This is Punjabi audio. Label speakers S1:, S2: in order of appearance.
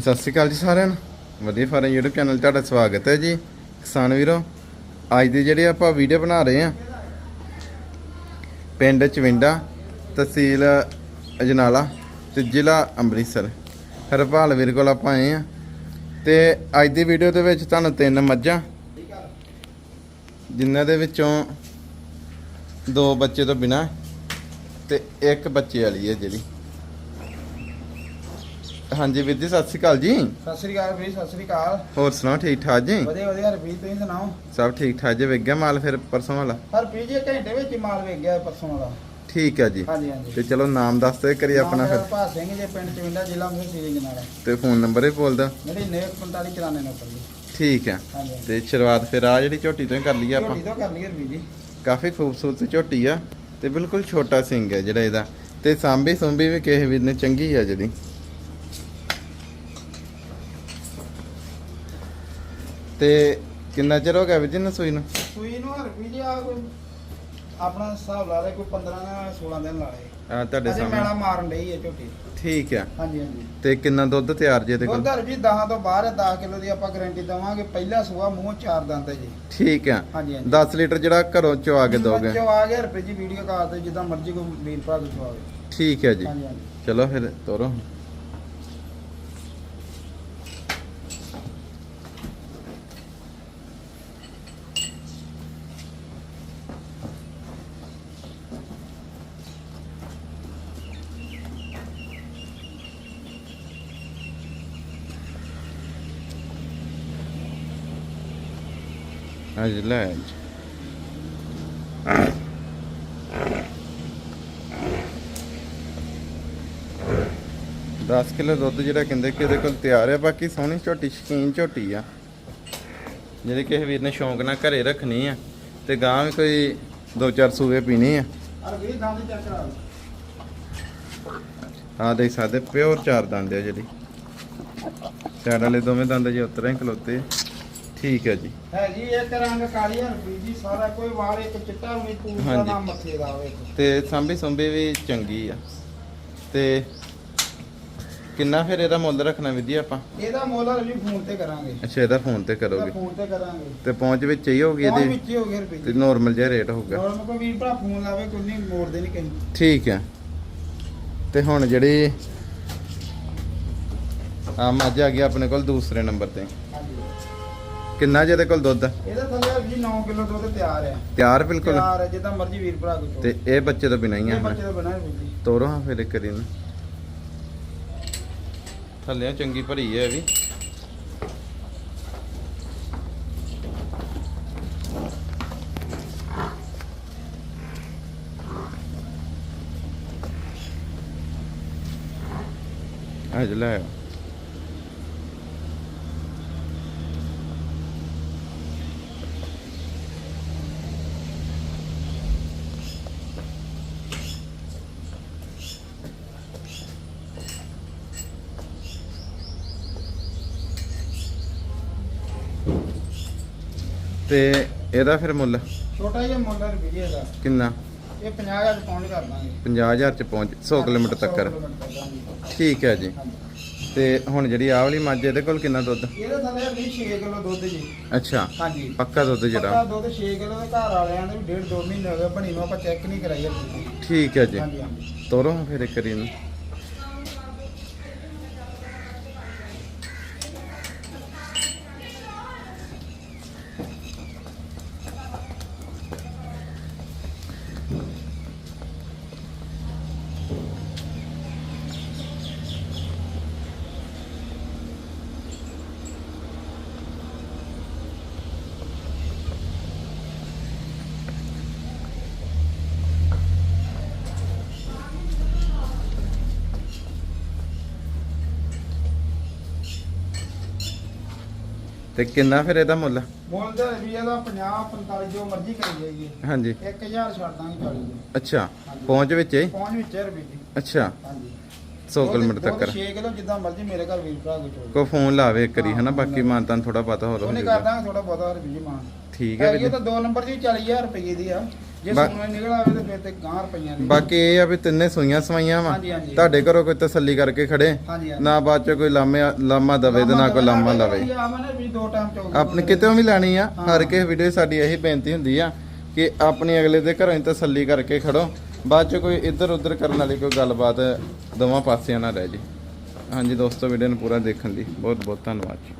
S1: ਸਤਿ ਸ਼੍ਰੀ ਅਕਾਲ ਜੀ ਸਾਰਿਆਂ ਨੂੰ। ਵਧੀਆ ਫਾਰਮ YouTube ਚੈਨਲ 'ਤੇ ਤੁਹਾਡਾ ਸਵਾਗਤ ਹੈ ਜੀ। ਕਿਸਾਨ ਵੀਰੋ, ਅੱਜ ਦੀ ਜਿਹੜੀ ਆਪਾਂ ਵੀਡੀਓ ਬਣਾ ਰਹੇ ਹਾਂ, ਪਿੰਡ ਚਵਿੰਡਾ, ਤਹਿਸੀਲ ਅਜਨਾਲਾ ਤੇ ਜ਼ਿਲ੍ਹਾ ਅੰਮ੍ਰਿਤਸਰ। ਹਰਪਾਲ ਵੀਰ ਕੋਲ ਆਪਾਂ ਆਏ ਆ ਤੇ ਅੱਜ ਦੀ ਵੀਡੀਓ ਦੇ ਵਿੱਚ ਤੁਹਾਨੂੰ ਤਿੰਨ ਮੱਝਾਂ, ਜਿਨ੍ਹਾਂ ਦੇ ਵਿੱਚੋਂ ਦੋ ਬੱਚੇ ਤੋਂ ਬਿਨਾ ਤੇ ਇੱਕ ਬੱਚੇ ਵਾਲੀ ਹੈ ਜਿਹੜੀ। ਹਾਂਜੀ ਵੀਰ ਜੀ ਸਤਿ ਸ਼੍ਰੀ ਅਕਾਲ ਜੀ।
S2: ਸਤਿ ਸ੍ਰੀ ਅਕਾਲ ਵੀਰ ਸਤਿ ਸ੍ਰੀ ਅਕਾਲ।
S1: ਹੋਰ ਸੁਣਾਓ ਠੀਕ ਠਾਕ ਜੀ?
S2: ਵਧੀਆ ਵਧੀਆ ਰਫੀਕ ਤੁਸੀਂ ਸੁਣਾਓ?
S1: ਸਭ ਠੀਕ ਠਾਕ ਜੀ ਵਿਕ ਗਿਆ ਮਾਲ ਫਿਰ ਪਰਸੋਂ ਵਾਲਾ?
S2: ਹਰਪ੍ਰੀਤ ਜੀ ਘੰਟੇ ਵਿੱਚ ਹੀ ਮਾਲ ਵੇਚ ਗਿਆ ਪਰਸੋਂ ਵਾਲਾ।
S1: ਠੀਕ ਹੈ ਜੀ।
S2: ਹਾਂਜੀ ਹਾਂਜੀ।
S1: ਤੇ ਚਲੋ ਨਾਮ ਦੱਸ ਦਿਓ ਕਰੀ ਆਪਣਾ ਫਿਰ।
S2: ਭਾਗ ਸਿੰਘ ਜੀ ਪਿੰਡ ਚਵਿੰਡਾ ਜ਼ਿਲ੍ਹਾ ਮੁਹੀ ਸੀਰਿੰਗ ਨਾਲ।
S1: ਤੇ ਫੋਨ ਨੰਬਰ ਵੀ ਬੋਲ ਦਿਓ।
S2: ਮੇਰੇ 945 ਨੰਬਰ ਜੀ।
S1: ਠੀਕ ਹੈ
S2: ਹਾਂਜੀ
S1: ਤੇ ਸ਼ੁਰੂਆਤ ਫਿਰ ਆ ਜਿਹੜੀ ਝੋਟੀ ਤੋਂ ਹੀ ਕਰ ਲਈਏ ਆਪਾਂ।
S2: ਝੋਟੀ ਤੋਂ ਕਰ ਲਈ ਰਫੀਕ ਜੀ।
S1: ਕਾਫੀ ਖੂਬਸੂਰਤ ਝੋਟੀ ਆ ਤੇ ਬਿਲਕੁਲ ਛੋਟਾ ਸਿੰਘ ਹੈ ਜਿਹੜਾ ਇਹਦਾ। ਤੇ ਸਾਂਭੀ ਸੁੰਭੀ ਵੀ ਕਿਸੇ ਵੀਰ ਨੇ ਚੰਗੀ ਆ ਜਿਹੜੀ। ਤੇ ਕਿੰਨਾ ਚਿਰ ਹੋ ਗਿਆ ਵੀਰ ਜੀ ਨਸੂਈ ਨੂੰ?
S2: ਸੂਈ ਨੂੰ ਹਰਪ੍ਰੀਤ ਜੀ ਆ ਕੋਈ ਆਪਣਾ ਹਿਸਾਬ ਲਾ ਲੈ ਕੋਈ 15 ਜਾਂ 16 ਦਿਨ ਲਾ ਲਏ।
S1: ਆ ਤੁਹਾਡੇ
S2: ਅਜੇ ਮੈਲਾ
S1: ਸਾਹਮਣੇ
S2: ਮਾਰਨ ਡਈ ਹੈ ਝੋਟੀ।
S1: ਠੀਕ ਆ।
S2: ਹਾਂਜੀ ਹਾਂਜੀ।
S1: ਤੇ ਕਿੰਨਾ ਦੁੱਧ ਤਿਆਰ ਜੇ ਇਹਦੇ ਕੋਲ?
S2: ਦੁੱਧ ਹਰਪ੍ਰੀਤ 10 ਤੋਂ ਬਾਹਰ ਹੈ 10 ਕਿਲੋ ਦੀ ਆਪਾਂ ਗਾਰੰਟੀ ਦਵਾਂਗੇ। ਪਹਿਲਾ ਸੂਆ ਮੂੰਹ ਚਾਰ ਦੰਦ ਹੈ ਜੀ।
S1: ਠੀਕ ਆ।
S2: ਹਾਂਜੀ ਹਾਂਜੀ।
S1: 10 ਲੀਟਰ ਜਿਹੜਾ ਘਰੋਂ ਚਵਾ ਕੇ ਦੋਗੇ?
S2: ਬੱਚੋ ਆ ਗਿਆ ਰੁਪਏ ਜੀ ਵੀਡੀਓ ਕਾਲ ਤੇ ਜਿੱਦਾਂ ਮਰਜ਼ੀ ਕੋਈ ਵੀਰ ਭਰਾ ਤੋਂ ਚਵਾਵੇ
S1: ਠੀਕ ਹੈ ਜੀ।
S2: ਹਾਂਜੀ ਹਾਂਜੀ।
S1: ਚਲੋ ਫਿਰ ਤੋਰੋ। ਅੱਜ ਲੈ ਦਸ ਕਿਲੋ ਦੁੱਧ ਜਿਹੜਾ ਕਹਿੰਦੇ ਕਿ ਇਹਦੇ ਕੋਲ ਤਿਆਰ ਹੈ ਬਾਕੀ ਸੋਹਣੀ ਝੋਟੀ, ਸ਼ਕੀਨ ਝੋਟੀ ਆ। ਜਿਹੜੇ ਕਿਸੇ ਵੀਰ ਨੇ ਸ਼ੌਂਕ ਨਾਲ ਘਰੇ ਰੱਖਣੀ ਆ, ਤੇ ਗਾਂ ਵੀ ਕੋਈ ਦੋ ਚਾਰ ਸੂਏ ਪੀਣੇ ਆ। ਆ ਦੇਖ ਸਕਦੇ, ਪਿਓਰ ਚਾਰ ਦੰਦ ਆ ਜਿਹੜੀ। ਸਾਈਡ ਵਾਲੇ ਦੋਵੇਂ ਦੰਦ ਜੇ ਉਤਰੇ ਖਲੋਤੇ ਠੀਕ ਹੈ ਜੀ।
S2: ਹੈ ਜੀ ਇੱਕ ਰੰਗ ਕਾਲੀ ਹੈ ਰੁਪਏ ਜੀ ਸਾਰਾ ਕੋਈ ਵਾਰ ਇੱਕ ਚਿੱਟਾ ਵੀ ਪੂਰਾ
S1: ਹਾਂਜੀ।
S2: ਮੱਥੇ ਦਾ ਹੋਵੇ
S1: ਤੇ ਸਾਂਭੀ ਸੁੰਭੀ ਵੀ ਚੰਗੀ ਆ। ਤੇ ਕਿੰਨਾ ਫਿਰ ਇਹਦਾ ਮੁੱਲ ਰੱਖਣਾ ਵਿਧੀ ਆਪਾਂ?
S2: ਇਹਦਾ ਮੁੱਲ ਵੀ ਫੋਨ ਤੇ ਕਰਾਂਗੇ।
S1: ਅੱਛਾ ਇਹਦਾ ਫੋਨ ਤੇ ਕਰੋਗੇ।
S2: ਫੋਨ ਤੇ ਕਰਾਂਗੇ।
S1: ਤੇ ਪਹੁੰਚ ਵਿੱਚ ਹੀ ਹੋਗੀ
S2: ਇਹਦੇ
S1: ਇਹਦੇ?
S2: ਵਿੱਚ ਹੀ ਹੋ ਗਿਆ ਰੁਪਏ
S1: ਤੇ
S2: ਜੀ
S1: ਨਾਰਮਲ ਜਿਹਾ ਰੇਟ ਹੋਊਗਾ।
S2: ਹੋਰ ਕੋਈ ਵੀਰ ਭਰਾ ਫੋਨ ਲਾਵੇ ਕੋਈ ਨਹੀਂ ਮੋੜਦੇ ਨਹੀਂ ਕਹੀਂ।
S1: ਠੀਕ ਹੈ। ਤੇ ਹੁਣ ਜਿਹੜੀ ਆ ਮੱਝ ਆ ਗਈ ਆਪਣੇ ਕੋਲ ਦੂਸਰੇ ਨੰਬਰ ਤੇ। ਕਿੰਨਾ ਜਿਹਦੇ ਕੋਲ ਦੁੱਧ?
S2: ਇਹਦਾ ਥੱਲੇ ਜੀ 9 ਕਿਲੋ ਦੁੱਧ ਤਿਆਰ ਹੈ।
S1: ਤਿਆਰ ਬਿਲਕੁਲ?
S2: ਤਿਆਰ ਹੈ ਜਿੱਦਾਂ ਮਰਜ਼ੀ ਵੀਰ ਭਰਾ ਕੋਈ
S1: ਤੇ ਇਹ ਬੱਚੇ ਤੋਂ ਬਿਨਾਂ ਹੀ ਆ
S2: ਇਹ ਬੱਚੇ ਦਾ ਬਣਾ ਹੈ ਜੀ।
S1: ਤੋਰੋ ਹਾਂ ਫਿਰ ਇੱਕ ਵਾਰੀ ਨੂੰ ਥੱਲੇ ਚੰਗੀ ਭਰੀ ਹੈ ਵੀ। ਅੱਜ ਲੈ ਤੇ ਇਹਦਾ ਫਿਰ ਮੁੱਲ?
S2: ਛੋਟਾ ਜਿਹਾ ਮੁੱਲ ਹੈ
S1: ਕਿੰਨਾ?
S2: ਇਹ 50000 ਪਾਉਂਡ ਕਰ ਦਾਂਗੇ।
S1: 50000 ਚ ਪਹੁੰਚ 100 ਕਿਲੋਮੀਟਰ ਤੱਕ।
S2: 100 ਕਿਲੋਮੀਟਰ ਤੱਕ, ਹਾਂਜੀ।
S1: ਠੀਕ ਹੈ ਜੀ। ਤੇ ਹੁਣ ਜਿਹੜੀ ਆਹ ਵਾਲੀ ਮੱਝ ਇਹਦੇ ਕੋਲ ਕਿੰਨਾ ਦੁੱਧ?
S2: ਇਹਦੇ ਥੱਲੇ ਵੀ 6 ਕਿਲੋ ਦੁੱਧ ਜੀ।
S1: ਅੱਛਾ।
S2: ਹਾਂਜੀ।
S1: ਪੱਕਾ ਦੁੱਧ
S2: ਪੱਕਾ
S1: ਜਿਹੜਾ
S2: ਦੁੱਧ 6 ਕਿਲੋ ਦੇ ਘਰ ਵਾਲਿਆਂ ਦੇ ਵੀ ਡੇਢ ਦੋ ਮਹੀਨੇ ਹੋ ਗਏ ਬਣੀ ਨੂੰ ਆਪਾਂ ਚੈੱਕ ਨਹੀਂ ਕਰਾਈ
S1: ਠੀਕ ਹੈ ਜੀ। ਤੋਰੋ ਫਿਰ ਇੱਕ ਤੇ ਕਿੰਨਾ ਫਿਰ ਇਹਦਾ ਮੁੱਲ?
S2: ਮੁੱਲ ਦਾ ਵੀ ਇਹਦਾ 50 45 ਜੋ ਮਰਜ਼ੀ ਕਰੀ ਜਾਈਏ।
S1: ਹਾਂਜੀ।
S2: 1000 ਛੱਡ ਦਾਂਗੇ 40 ਦੇ।
S1: ਅੱਛਾ ਪਹੁੰਚ ਵਿੱਚ ਹੀ
S2: ਪਹੁੰਚ ਵਿੱਚ ਹੈ ਰੁਪਏ ਜੀ
S1: ਅੱਛਾ।
S2: ਹਾਂਜੀ।
S1: 100 ਕਿਲੋਮੀਟਰ ਤੱਕ।
S2: 6 ਕਿਲੋ ਜਿੱਦਾਂ ਮਰਜ਼ੀ ਮੇਰੇ ਘਰ ਵੀਰ ਭਰਾ ਕੋਈ
S1: ਕੋ ਫੋਨ ਲਾਵੇ ਇੱਕ ਹਨਾ? ਬਾਕੀ ਮਾਨਤਾਨ ਥੋੜਾ ਪਤਾ ਹੋਰ ਹੋ
S2: ਉਹਨੇ ਕਰ
S1: ਜਾਊਗਾ।
S2: ਦਾਂਗੇ ਥੋੜਾ ਬਹੁਤਾ ਰੁਪਏ ਜੀ ਮਾਨ।
S1: ਠੀਕ ਹੈ ਵੀਰ।
S2: ਉਹ ਤਾਂ ਦੋ ਨੰਬਰ ਦੀ 40000 ਰੁਪਏ ਦੀ ਆ। ਜੇ
S1: ਬਾ-
S2: ਸੋਨਾ ਨਿਕਲ ਆਵੇ ਤੇ ਫਿਰ ਤੇ ਗਾਂ ਰੁਪਈਆਂ ਦੀ।
S1: ਬਾਕੀ ਇਹ ਆ ਵੀ ਤਿੰਨੇ ਸੂਈਆਂ ਸਵਾਈਆਂ ਵਾ।
S2: ਹਾਂਜੀ, ਹਾਂਜੀ।
S1: ਤੁਹਾਡੇ ਘਰੋਂ ਕੋਈ ਤਸੱਲੀ ਕਰਕੇ ਖੜੇ
S2: ਹਾਂਜੀ ਹਾਂਜੀ।
S1: ਨਾ ਬਾਅਦ ਚ ਕੋਈ ਲਾਮੇ ਲਾਮਾ ਦਵੇ ਤੇ ਨਾ ਕੋਈ ਲਾਮਾ ਲਵੇ
S2: ਆਮਨੇ ਵੀ ਦੋ ਟਾਈਮ ਚੋਕ
S1: ਆਪਣੀ ਕਿਤੇ ਵੀ ਲੈਣੀ ਆ। ਹਰ ਕਿਸੇ ਵੀਡੀਓ ਸਾਡੀ ਇਹੀ ਬੇਨਤੀ ਹੁੰਦੀ ਆ ਕਿ ਆਪਣੀ ਅਗਲੇ ਦੇ ਘਰੋਂ ਹੀ ਤਸੱਲੀ ਕਰਕੇ ਖੜੋ। ਬਾਅਦ ਚ ਕੋਈ ਇੱਧਰ ਉੱਧਰ ਕਰਨ ਵਾਲੀ ਕੋਈ ਗੱਲਬਾਤ ਦੋਵਾਂ ਪਾਸਿਆਂ ਨਾ ਰਹਿ ਜੇ। ਹਾਂਜੀ ਦੋਸਤੋ ਵੀਡੀਓ ਨੂੰ ਪੂਰਾ ਦੇਖਣ ਲਈ ਬਹੁਤ ਬਹੁਤ ਧੰਨਵਾਦ ਜੀ।